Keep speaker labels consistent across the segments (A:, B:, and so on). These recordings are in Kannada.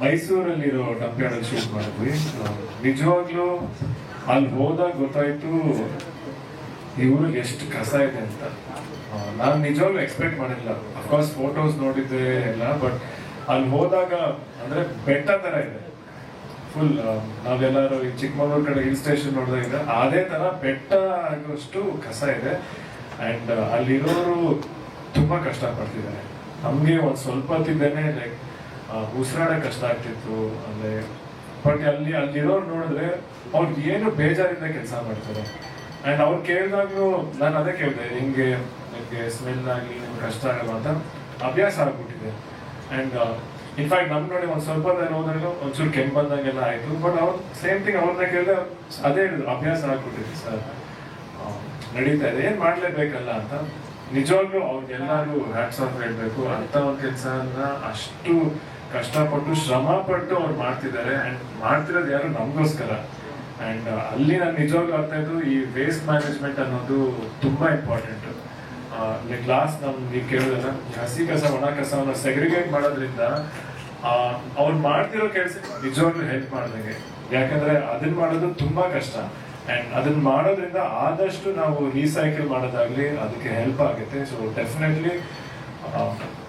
A: ಮೈಸೂರಲ್ಲಿರೋ ಡಂಪ್ಯಾರ್ಡಲ್ಲಿ ಶೂಟ್ ಮಾಡಿದ್ವಿ. ನಿಜವಾಗ್ಲೂ ಅಲ್ಲಿ ಹೋದಾಗ ಗೊತ್ತಾಯ್ತು ಈ ಊರಿಗೆ ಎಷ್ಟು ಕಸ ಇದೆ ಅಂತ. ನಾನು ನಿಜವಾಗ್ಲೂ ಎಕ್ಸ್ಪೆಕ್ಟ್ ಮಾಡಿಲ್ಲ. ಅಫ್ಕೋರ್ಸ್ ಫೋಟೋಸ್ ನೋಡಿದ್ದೆ ಎಲ್ಲ ಬಟ್ ಅಲ್ಲಿ ಹೋದಾಗ ಅಂದ್ರೆ ಬೆಟ್ಟ ತರ ಇದೆ. ಫುಲ್ ನಾವೆಲ್ಲರೂ ಈ ಚಿಕ್ಕಮಗಳೂರು ಕಡೆ ಹಿಲ್ ಸ್ಟೇಷನ್ ನೋಡಿದಾಗ ಅದೇ ತರ ಬೆಟ್ಟ ಆಗುವಷ್ಟು ಕಸ ಇದೆ. ಅಂಡ್ ಅಲ್ಲಿರೋರು ತುಂಬಾ ಕಷ್ಟ ಪಡ್ತಿದ್ದಾರೆ ನಮ್ಗೆ ಒಂದ್ ಸ್ವಲ್ಪ ಹೊತ್ತಿದ್ದೇನೆ ಲೈಕ್ ಉಸಿರಾಡಕ್ ಕಷ್ಟ ಆಗ್ತಿತ್ತು. ಅಂದ್ರೆ ಬಟ್ ಅಲ್ಲಿ ಅಲ್ಲಿರೋರು ನೋಡಿದ್ರೆ ಅವ್ರಿಗೆ ಏನು ಬೇಜಾರಿಂದ ಕೆಲಸ ಮಾಡ್ತಾರೆ. ಅಂಡ್ ಅವ್ರು ಕೇಳಿದಾಗ್ಲೂ ನಾನು ಅದೇ ಕೇಳಿದೆ ಹಿಂಗೆ ನಿಮ್ಗೆ ಸ್ಮೆಲ್ ಆಗಿ ನಿಮ್ಗೆ ಕಷ್ಟ ಆಗಲ್ಲ ಅಂತ ಅಭ್ಯಾಸ ಆಗ್ಬಿಟ್ಟಿದೆ. ಅಂಡ್ ಇನ್ಫ್ಯಾಕ್ಟ್ ನಮ್ ನೋಡಿ ಒಂದು ಸ್ವಲ್ಪ ಹೋದಾಗಲೂ ಒಂಚೂರು ಕೆಮ್ಮು ಬಂದಂಗೆಲ್ಲ ಆಯಿತು. ಬಟ್ ಅವ್ರು ಸೇಮ್ ಥಿಂಗ್ ಅವ್ರನ್ನ ಕೇಳಿದ್ರೆ ಅದೇ ಹೇಳಿದ್ರು, ಅಭ್ಯಾಸ ಆಗ್ಬಿಟ್ಟಿದೆ ಸರ್. ನಡೀತಾ ಇದೆ. ಏನ್ ಮಾಡ್ಲೇಬೇಕಲ್ಲ ಅಂತ. ನಿಜವಾಗ್ಲೂ ಅವ್ರಿಗೆಲ್ಲರೂ ಹ್ಯಾಟ್ಸ್ ಆಫ್ ಹೇಳ್ಬೇಕು. ಅಂತ ಒಂದು ಕೆಲಸನ ಅಷ್ಟು ಕಷ್ಟಪಟ್ಟು ಶ್ರಮ ಪಟ್ಟು ಅವ್ರು ಮಾಡ್ತಿದ್ದಾರೆ ಅಂಡ್ ಮಾಡ್ತಿರೋದು ಯಾರು ನಮಗೋಸ್ಕರ. ಅಂಡ್ ಅಲ್ಲಿ ನಾನು ನಿಜವಾಗ್ಲೂ ಅರ್ಥ ಇದ್ದು ಈ ವೇಸ್ಟ್ ಮ್ಯಾನೇಜ್ಮೆಂಟ್ ಅನ್ನೋದು ತುಂಬಾ ಇಂಪಾರ್ಟೆಂಟ್ ಲೈಕ್ ಲಾಸ್ಟ್ ನಮ್ ನೀವು ಕೇಳಿದ್ರೆ ಹಸಿ ಕಸ, ಒಣ ಕಸವನ್ನ ಸೆಗ್ರಿಗೇಟ್ ಮಾಡೋದ್ರಿಂದ ಅವ್ರು ಮಾಡ್ತಿರೋ ಕೆಲಸ ನಿಜವಾಗ್ಲೂ ಹೆಲ್ಪ್ ಮಾಡ್ದಂಗೆ. ಯಾಕಂದ್ರೆ ಅದನ್ನ ಮಾಡೋದು ತುಂಬಾ ಕಷ್ಟ. ಅಂಡ್ ಅದನ್ನ ಮಾಡೋದ್ರಿಂದ ಆದಷ್ಟು ನಾವು ರೀಸೈಕಲ್ ಮಾಡೋದಾಗ್ಲಿ, ಅದಕ್ಕೆ ಹೆಲ್ಪ್ ಆಗುತ್ತೆ. ಸೊ ಡೆಫಿನೆಟ್ಲಿ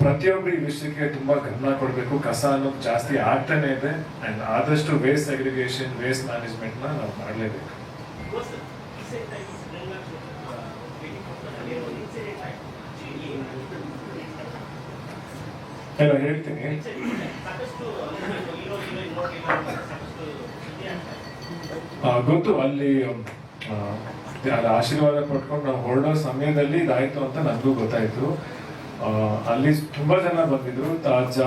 A: ಪ್ರತಿಯೊಬ್ಬರು ಈ ವಿಷಯಕ್ಕೆ ತುಂಬಾ ಗಮನ ಕೊಡಬೇಕು. ಕಸ ಅನ್ನೋದು ಜಾಸ್ತಿ ಆಗ್ತಾನೆ ಇದೆ. ಅಂಡ್ ಆದಷ್ಟು ವೇಸ್ಟ್ ಅಗ್ರಿಗೇಷನ್ ವೇಸ್ಟ್ ಮ್ಯಾನೇಜ್ಮೆಂಟ್ನ ನಾವು ಮಾಡಲೇಬೇಕು. ಹೇಳ್ತೀನಿ. ಗೊತ್ತು, ಅಲ್ಲಿ ಆಶೀರ್ವಾದ ಕೊಟ್ಕೊಂಡು ನಾವು ಹೊರಡೋ ಸಮಯದಲ್ಲಿ ಇದಾಯ್ತು ಅಂತ ನನಗೂ ಗೊತ್ತಾಯ್ತು. ಅಲ್ಲಿ ತುಂಬಾ ಜನ ಬಂದಿದ್ರು.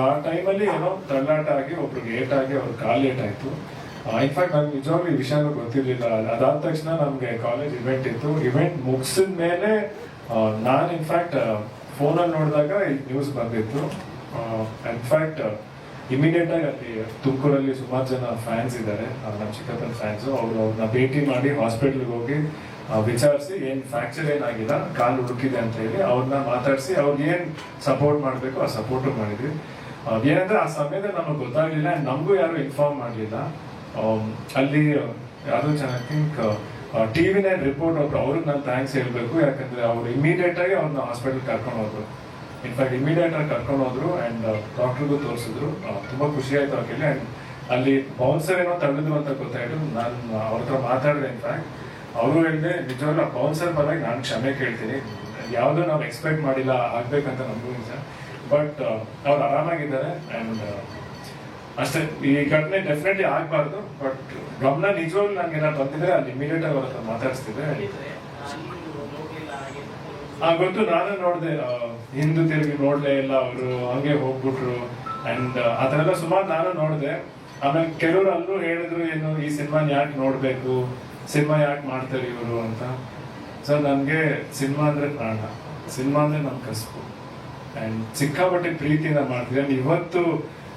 A: ಆ ಟೈಮಲ್ಲಿ ಏನೋ ತಳ್ಳಾಟ ಆಗಿ ಒಬ್ರಿಗೆ ಏಟ್ ಆಗಿ ಅವ್ರ ಕಾಲ್ ಏಟ್ ಆಯ್ತು. ಇನ್ಫ್ಯಾಕ್ಟ್ ನನ್ಗೆ ನಿಜವಾಗ್ಲೂ ಈ ಗೊತ್ತಿರ್ಲಿಲ್ಲ. ಅದಾದ ತಕ್ಷಣ ನಮ್ಗೆ ಕಾಲೇಜ್ ಇವೆಂಟ್ ಇತ್ತು. ಇವೆಂಟ್ ಮುಗಿಸಿದ ಮೇಲೆ ನಾನು ಇನ್ಫ್ಯಾಕ್ಟ್ ಫೋನಲ್ಲಿ ನೋಡಿದಾಗ ನ್ಯೂಸ್ ಬಂದಿತ್ತು. ಇನ್ಫ್ಯಾಕ್ಟ್ ಇಮಿಡಿಯೇಟ್ ಆಗಿ ಅಲ್ಲಿ ತುಮಕೂರಲ್ಲಿ ಸುಮಾರು ಜನ ಫ್ಯಾನ್ಸ್ ಇದ್ದಾರೆ ನಮ್ಮ ಚಿಕ್ಕಪ್ಪನ ಫ್ಯಾನ್ಸ್ ಅವ್ರು ಅವ್ರನ್ನ ಭೇಟಿ ಮಾಡಿ ಹಾಸ್ಪಿಟ್ಲಿಗೆ ಹೋಗಿ ವಿಚಾರಿಸಿ ಏನ್ ಫ್ರಾಕ್ಚರ್ ಏನಾಗಿಲ್ಲ, ಕಾಲು ಹುಡುಕಿದೆ ಅಂತ ಹೇಳಿ ಅವ್ರನ್ನ ಮಾತಾಡಿಸಿ ಅವ್ರಿಗೆ ಏನ್ ಸಪೋರ್ಟ್ ಮಾಡಬೇಕು ಆ ಸಪೋರ್ಟ್ ಮಾಡಿದ್ವಿ. ಏನಂದ್ರೆ ಆ ಸಮಯದಲ್ಲಿ ನಮಗೆ ಗೊತ್ತಾಗ್ಲಿಲ್ಲ ನಮಗೂ ಯಾರು ಇನ್ಫಾರ್ಮ್ ಮಾಡಲಿಲ್ಲ. ಅಲ್ಲಿ ಯಾರು ಚೆನ್ನಾಗಿ ಥಿಂಕ್ ಟಿವಿ ನೈನ್ ರಿಪೋರ್ಟ್ ಒಬ್ರು, ಅವ್ರಿಗೆ ನಾನು ಥ್ಯಾಂಕ್ಸ್ ಹೇಳಬೇಕು. ಯಾಕಂದ್ರೆ ಅವ್ರು ಇಮಿಡಿಯೇಟ್ ಆಗಿ ಅವ್ರನ್ನ ಹಾಸ್ಪಿಟಲ್ ಕರ್ಕೊಂಡು ಹೋದ್ರು. ಇನ್ಫ್ಯಾಕ್ಟ್ ಇಮಿಡಿಯೇಟ್ ಆಗಿ ಕರ್ಕೊಂಡು ಹೋದ್ರು ಅಂಡ್ ಡಾಕ್ಟರ್ಗೂ ತೋರಿಸಿದ್ರು. ತುಂಬಾ ಖುಷಿ ಆಯ್ತು ಅವ್ರಿಗೆ. ಅಂಡ್ ಅಲ್ಲಿ ಬೌನ್ಸರ್ ಏನೋ ತಳ್ಳಿದ್ರು ಅಂತ ಗೊತ್ತಾಯ್ತು. ನಾನು ಅವ್ರ ಹತ್ರ ಮಾತಾಡಿದೆ ಇನ್ಫ್ಯಾಕ್ಟ್ ಅವರು ಹೇಳಿದೆ, ನಿಜವಾಗ್ಲೂ ಬೌನ್ಸರ್ ಪರವಾಗಿ ನಾನು ಕ್ಷಮೆ ಕೇಳ್ತೀನಿ. ಯಾವುದೋ ನಾವು ಎಕ್ಸ್ಪೆಕ್ಟ್ ಮಾಡಿಲ್ಲ, ಆಗ್ಬೇಕಂತ ನಮಗೂ ನಿಜ ಬಟ್ ಅವ್ರು ಆರಾಮಾಗಿದ್ದಾರೆ. ಅಂಡ್ ಅಷ್ಟೇ. ಈ ಘಟನೆ ಡೆಫಿನೆಟ್ಲಿ ಆಗ್ಬಾರ್ದು. ಬಟ್ ಗಮನ ನಿಜವಾಗ್ಲೂ ನನಗೆ ಏನಾದ್ರು ಬಂದಿದ್ರೆ, ಅಲ್ಲಿ ಇಮಿಡಿಯೇಟ್ ಆಗಿ ಅವ್ರ ಹತ್ರ ಮಾತಾಡಿಸ್ತಿದ್ದೆ
B: ಹೇಳಿದ್ರೆ ಅಲ್ಲಿ ನೋಡ್ಲಿಲ್ಲ ಏನು
A: ಆ ಗೊತ್ತು, ನಾನು ನೋಡಿದೆ ಹಿಂದೂ ತಿರುಗಿ ನೋಡಲೇ ಇಲ್ಲ ಅವರು, ಹಂಗೆ ಹೋಗ್ಬಿಟ್ರು. ಅಂಡ್ ಥರ ಎಲ್ಲ ಸುಮಾರು ನಾನು ನೋಡಿದೆ. ಆಮೇಲೆ ಕೆಲವರು ಅಲ್ಲೂ ಹೇಳಿದ್ರು, ಏನು, ಈ ಸಿನಿಮಾನ ಯಾಕೆ ನೋಡಬೇಕು? ಸಿನಿಮಾ ಯಾಕೆ ಮಾಡ್ತಾರೆ ಇವರು ಅಂತ. ಸೊ ನನಗೆ ಸಿನಿಮಾ ಅಂದರೆ ಪ್ರಾಣ. ಸಿನಿಮಾ ಅಂದರೆ ನಮ್ ಕಸಬು. ಅಂಡ್ ಸಿಕ್ಕಾಪಟ್ಟೆ ಪ್ರೀತಿಯಿಂದ ಮಾಡ್ತೀವಿ ಅಂಡ್ ಇವತ್ತು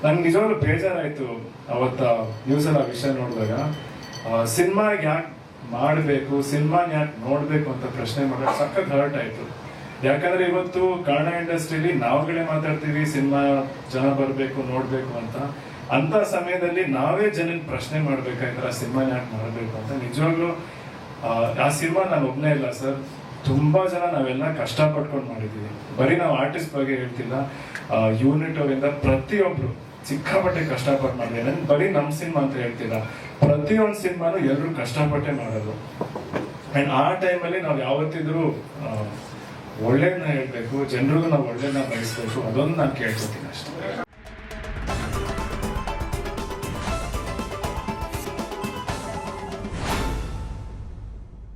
A: ನನ್ಗೆ ನಿಜವಾಗ್ಲೂ ಬೇಜಾರಾಯಿತು ಅವತ್ತ ನ್ಯೂಸ್ ಅಲ್ಲಿ ಆ ವಿಷಯ ನೋಡಿದಾಗ. ಸಿನಿಮಾ ಯಾಕೆ ಮಾಡಬೇಕು ಸಿನಿಮಾ ಯಾಕೆ ನೋಡ್ಬೇಕು ಅಂತ ಪ್ರಶ್ನೆ ಮಾಡಿದಾಗ ಸಖತ್ ಹರ್ಟ್ ಆಯ್ತು. ಯಾಕಂದ್ರೆ ಇವತ್ತು ಕನ್ನಡ ಇಂಡಸ್ಟ್ರಿಲಿ ನಾವುಗಳೇ ಮಾತಾಡ್ತೀವಿ ಸಿನಿಮಾ ಜನ ಬರಬೇಕು ನೋಡ್ಬೇಕು ಅಂತ. ಅಂತ ಸಮಯದಲ್ಲಿ ನಾವೇ ಜನನ್ ಪ್ರಶ್ನೆ ಮಾಡ್ಬೇಕಾಯ್ತರ ಸಿನಿಮಾ ಯಾಕೆ ಮಾಡಬೇಕು ಅಂತ. ನಿಜವಾಗ್ಲೂ ಆ, ಆ ಸಿನಿಮಾ ನಾನು ಒಬ್ನೇ ಇಲ್ಲ ಸರ್. ತುಂಬಾ ಜನ ನಾವೆಲ್ಲ ಕಷ್ಟಪಟ್ಕೊಂಡು ಮಾಡಿದೀವಿ ಬರೀ ನಾವು ಆರ್ಟಿಸ್ಟ್ ಬಗ್ಗೆ ಹೇಳ್ತಿಲ್ಲ. ಯೂನಿಟ್ ಅವರಿಂದ ಪ್ರತಿಯೊಬ್ರು ಸಿಕ್ಕಾಪಟ್ಟೆ ಕಷ್ಟಪಟ್ಟು ಮಾಡಿದೆ. ನನ್ ಬರೀ ನಮ್ ಸಿನಿಮಾ ಅಂತ ಹೇಳ್ತಿಲ್ಲ ಪ್ರತಿಯೊಂದು ಸಿನಿಮಾನು ಎಲ್ಲರೂ ಕಷ್ಟಪಟ್ಟೆ ಮಾಡೋದು. ಅಂಡ್ ಆ ಟೈಮಲ್ಲಿ ನಾವು ಯಾವತ್ತಿದ್ರು ಒಳ್ಳೇದನ್ನ ಹೇಳ್ಬೇಕು, ಜನರಿಗೂ ನಾವು ಒಳ್ಳೇದನ್ನ ಬಯಸ್ಬೇಕು, ಅದೊಂದು ನಾನು ಕೇಳ್ಕೊತೀನಿ ಅಷ್ಟೇ.